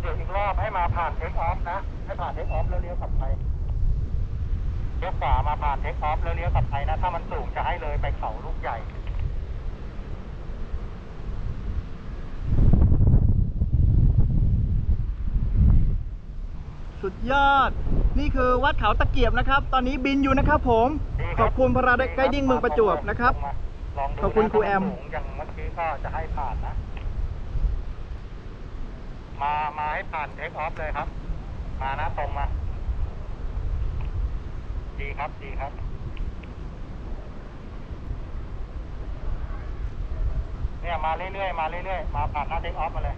เดี๋ยวอีกรอบให้มาผ่านเทคออฟนะ ให้ผ่านเทคออฟแล้วเลี้ยวกลับไปเลี้ยวขวามาผ่านเทคออฟแล้วเลี้ยวกลับไปนะ ถ้ามันสูงจะให้เลยไปเขาลูกใหญ่สุดยอด นี่คือวัดเขาตะเกียบนะครับ ตอนนี้บินอยู่นะครับผมดีขอบคุณพาราไกดิ้งเมืองประจวบนะครับลองดูขอบคุณนะครูแอมถ้าสูงอย่างเมื่อกี้ก็จะให้ผ่านนะ มา มาให้ผ่านเทคออฟเลยครับ มานะตรงมา ดีครับ ดีครับเนี่ยมาเรื่อยๆ มาเรื่อยๆ มาผ่านหน้าเทคออฟมาเลย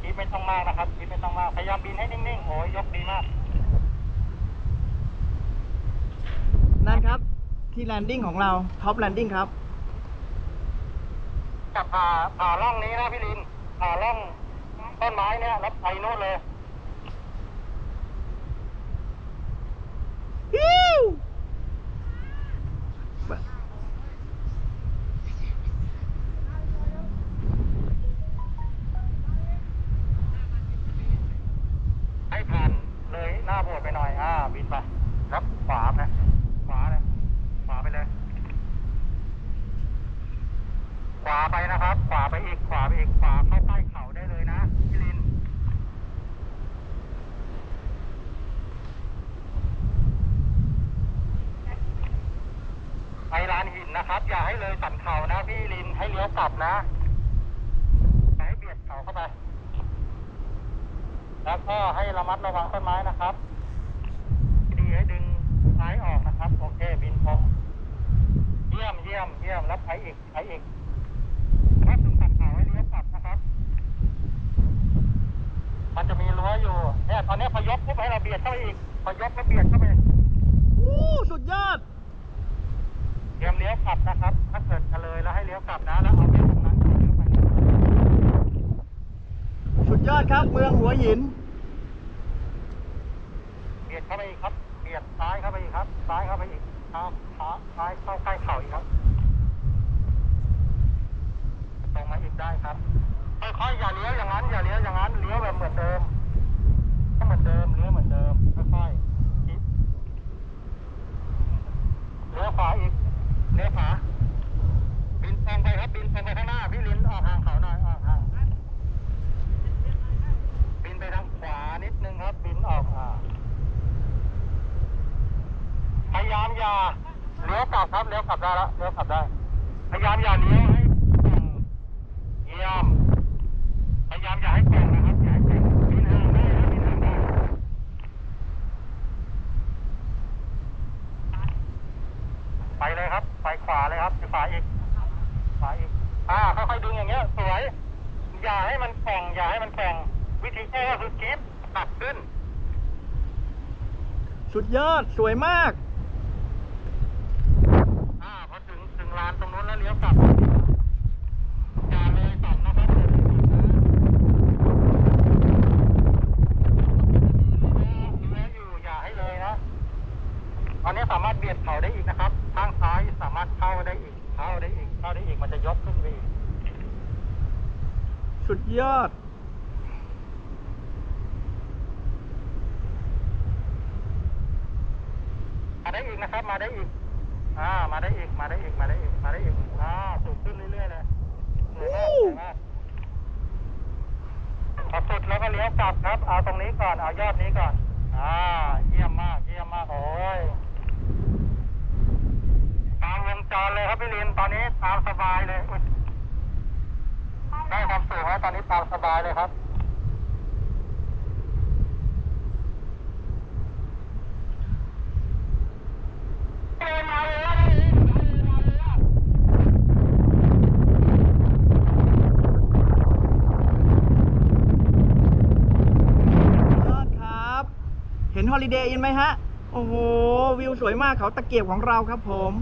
คิดไม่ต้องมากนะครับคิดไม่ต้องมาก พยายามบินให้นิ่งๆ โอ้ยยกดีมาก นั่นครับ ที่แลนดิ้งของเรา ท็อปแลนดิ้งครับ กับผ่าผ่าร่องนี้นะพี่ลินผ่าร่องต้นไม้เนี่ยแล้วไปโน่นเลยให้ผ่านเลยหน้าโบสถ์ไปหน่อย อ่า บินไปแล้วขวาไปขวาเลยขวาไปเลย ขวาไปนะครับ ขวาไปอีก ขวาไปอีก ขวาเข้าใต้เขาได้เลยนะพี่ลิน ไปลานหินนะครับ อย่าให้เลยสันเขานะพี่ลิน ให้เลี้ยวกลับนะให้เบียดเขาเข้าไป แล้วก็ให้ระมัดระวังต้นไม้นะครับ ดีให้ดึงซ้ายออกนะครับ โอเค บินตรงเยี่ยม เยี่ยม เยี่ยม แล้วไปอีกไปอีก ถ้าถึงตัดเขาให้เลี้ยวกลับนะครับ มันจะมีรั้วอยู่ เนี่ยตอนนี้พอยกปุ๊บให้เราเบียดเข้าไปอีก พอยกแล้วเบียดเข้าไปวู้สุดยอด เตรียมเลี้ยวกลับนะครับ ถ้าเกิดจะเลยแล้วให้เลี้ยวกลับนะ แล้วเอาแค่ตรงนั้นก่อนเลี้ยวไปสุดยอดครับ เมืองหัวหิน เบียดเข้าไปอีกครับ เบียดซ้ายเข้าไปอีกครับ ซ้ายเข้าไปอีกเอาขาซ้ายเข้าใกล้เข่าอีกครับ ตรงมาอีกได้ครับ ค่อยๆอย่าเลี้ยวอย่างนั้นอย่าเลี้ยวอย่างนั้นเลี้ยวแบบเหมือนเดิมก็เหมือนเดิมเลี้ยวเหมือนเดิมค่อยๆคิดเลี้ยวขวาอีกเลี้ยวขวาบินตรงไปครับบินตรงไปข้างหน้าพี่ลิ้นออกห่างเขาหน่อยออกห่างบินไปทางขวานิดนึงครับ บินออกอ่าพยายามอย่าเลี้ยวกลับครับเลี้ยวกลับได้แล้วเลี้ยวกลับได้พยายามอย่าเลี้ยวให้ตรงเยี่ยม พยายามอย่าให้แกว่งนะครับ อย่าให้แกว่งบินห่างได้นะบินห่างได้ ไปเลยครับ ไปขวาเลยครับไปขวาอีกขวาอีกอ่าค่อยๆดึงอย่างเงี้ยสวย อย่าให้มันแข่งอย่าให้มันแข่งวิธีแก้ก็คือกรีฟตัดขึ้น สุดยอดสวยมาก อ่าพอถึงถึงลานตรงนู้นแล้วเลี้ยวกลับอย่าเลยต่ำนะครับอย่าเลยต่ำนะเลี้ยวอยู่อย่าให้เลยนะตอนนี้สามารถเบียดเขาได้อีกนะครับาได้อีกมันจะยกขึ้นไปอีกสุดยอด มาได้อีกนะครับ มาได้อีก อ่า มาได้อีก มาได้อีก มาได้อีก มาได้อีก อ่าสูงขึ้นเรื่อยๆเลยสวยมากสวยมากพอสุดแล้วก็เลี้ยวกลับครับ เอาตรงนี้ก่อน เอายอดนี้ก่อน อ่า เยี่ยมมาก เยี่ยมมาก โอ้ยตามวงจรเลยครับพี่ลินตอนนี้ตามสบายเลยอุ๊ยได้ความสูงแล้ว ตอนนี้ตามสบายเลยครับยอดครับ เห็นฮอลิเดย์อินไหมฮะ โอ้โห วิวสวยมากเขาตะเกียบของเราครับผม